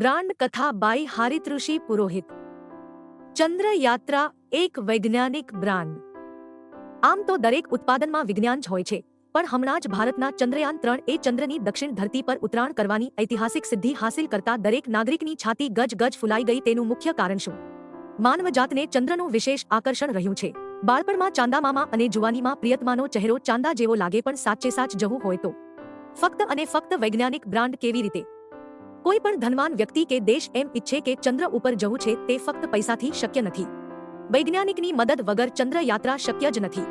Brand કથા by હારિતૃષિ પુરોહિત. ચંદ્ર યાત્રા એક વૈજ્ઞાનિક બ્રાન્ડ. આમ તો દરેક ઉત્પાદનમાં વિજ્ઞાન જ હોય છે, પણ હમણાં જ ભારતના ચંદ્રયાન ત્રણ એ ચંદ્રની દક્ષિણ ધરતી પર ઉતરાણ કરવાની ઐતિહાસિક સિદ્ધિ હાંસિલ કરતા દરેક નાગરિકની છાતી ગજ ગજ ફુલાઈ ગઈ તેનું મુખ્ય કારણ શું? માનવજાતને ચંદ્રનું વિશેષ આકર્ષણ રહ્યું છે. બાળપણમાં ચાંદામામા અને જુવાનીમાં પ્રિયતમાનો ચહેરો ચાંદા જેવો લાગે પણ સાચે સાચ જવું હોય તો. ફક્ત અને ફક્ત વૈજ્ઞાનિક બ્રાન્ડ કેવી રીતે? કોઈ પણ ધનવાન વ્યક્તિ કે દેશ એમ ઈચ્છે કે ચંદ્ર ઉપર જવું છે તે ફક્ત પૈસાથી શક્ય નથી. વૈજ્ઞાનિકની મદદ વગર ચંદ્ર યાત્રા શક્ય જ નથી.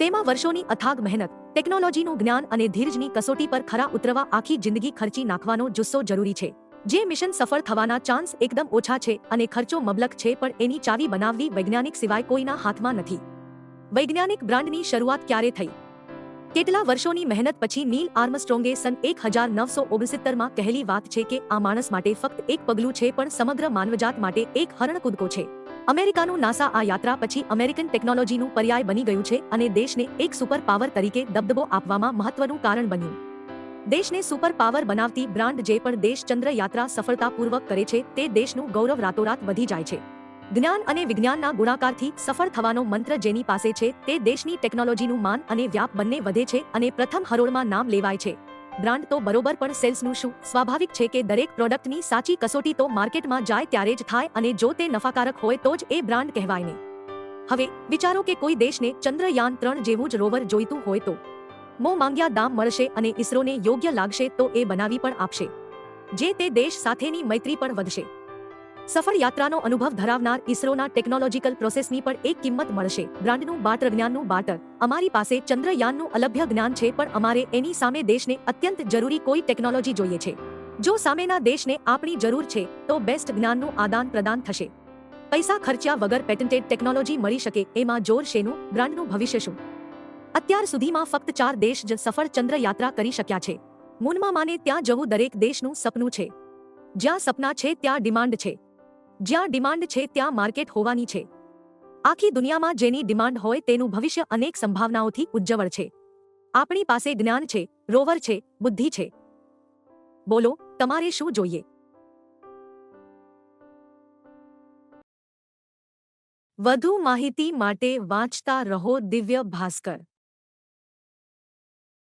તેમાં વર્ષોની અથાગ મહેનત, ટેકનોલોજીનું જ્ઞાન અને ધીરજની કસોટી પર ખરા ઉતરવા આખી જિંદગી ખર્ચી નાખવાનો જુસ્સો જરૂરી છે. જે મિશન સફળ થવાના ચાન્સ એકદમ ઓછા છે અને ખર્ચો મબલક છે પણ એની ચાવી બનાવવી વૈજ્ઞાનિક સિવાય કોઈના હાથમાં નથી. વૈજ્ઞાનિક બ્રાન્ડની શરૂઆત ક્યારે થઈ? કેટલા વર્ષોની મહેનત પછી નીલ આર્મસ્ટ્રોંગે સન એક હજાર નવસો ઓગણસિત્તરમાં કહેલી વાત છે કે આ માણસ માટે ફક્ત એક પગલું છે પણ સમગ્ર માનવજાત માટે એક હરણકૂદકો છે. અમેરિકાનું નાસા આ યાત્રા પછી અમેરિકન ટેકનોલોજીનું પર્યાય બની ગયું છે અને દેશને એક સુપર પાવર તરીકે દબદબો આપવામાં મહત્વનું કારણ બન્યું. દેશને સુપર પાવર બનાવતી બ્રાન્ડ જે પણ દેશ ચંદ્ર યાત્રા સફળતાપૂર્વક કરે છે તે દેશનું ગૌરવ રાતોરાત વધી જાય છે. જ્ઞાન અને વિજ્ઞાનના ગુણાકારથી સફળ થવાનો મંત્ર જેની પાસે છે તે દેશની ટેકનોલોજીનું માન અને વ્યાપ બંને વધે છે અને પ્રથમ હરોળમાં નામ લેવાય છે. બ્રાન્ડ તો બરોબર પણ સેલ્સનું શું? સ્વાભાવિક છે કે દરેક પ્રોડક્ટની સાચી કસોટી તો માર્કેટમાં જાય ત્યારે જ થાય અને જો તે નફાકારક હોય તો જ એ બ્રાન્ડ કહેવાય ને હવે, વિચારો કે કોઈ દેશને ચંદ્રયાન ત્રણ જેવું જ રોવર જોઈતું હોય તો? મો માંગ્યા દામ મળશે અને ઇસરોને યોગ્ય લાગશે તો એ બનાવી પણ આપશે. જે તે દેશ સાથેની મૈત્રી પણ વધશે. સફળ યાત્રાનો અનુભવ ધરાવનાર ઇસરોના ટેકનોલોજીકલ પ્રોસેસની પણ એક કિંમત મળશે. બ્રાન્ડનું બાટર જ્ઞાનનું બાટર અમારી પાસે ચંદ્રયાનનું અલભ્ય જ્ઞાન છે, પણ અમારે એની સામે દેશને અત્યંત જરૂરી કોઈ ટેકનોલોજી જોઈએ છે. જો સામેના દેશને આપણી જરૂર છે, તો બેસ્ટ જ્ઞાનનું આદાન પ્રદાન થશે. પૈસા ખર્ચ્યા વગર પેટન્ટેડ ટેકનોલોજી મળી શકે, એમાં જોર શેનું, બ્રાન્ડનું ભવિષ્ય શું? અત્યાર સુધીમાં ફક્ત ચાર દેશ જ સફળ ચંદ્ર યાત્રા કરી શક્યા છે. મૂનમાં માને ત્યાં જવું દરેક દેશનું સપનું છે. જ્યાં સપના છે, ત્યાં ડિમાન્ડ છે. જ્યાં ડિમાન્ડ છે ત્યાં માર્કેટ હોવાની છે. આખી દુનિયામાં જેની ડિમાન્ડ હોય તેનું ભવિષ્ય અનેક સંભાવનાઓથી ઉજ્જવળ છે. આપણી પાસે જ્ઞાન છે, રોવર છે, બુદ્ધિ છે. બોલો, તમારે શું જોઈએ? વધુ માહિતી માટે વાંચતા રહો દિવ્ય ભાસ્કર.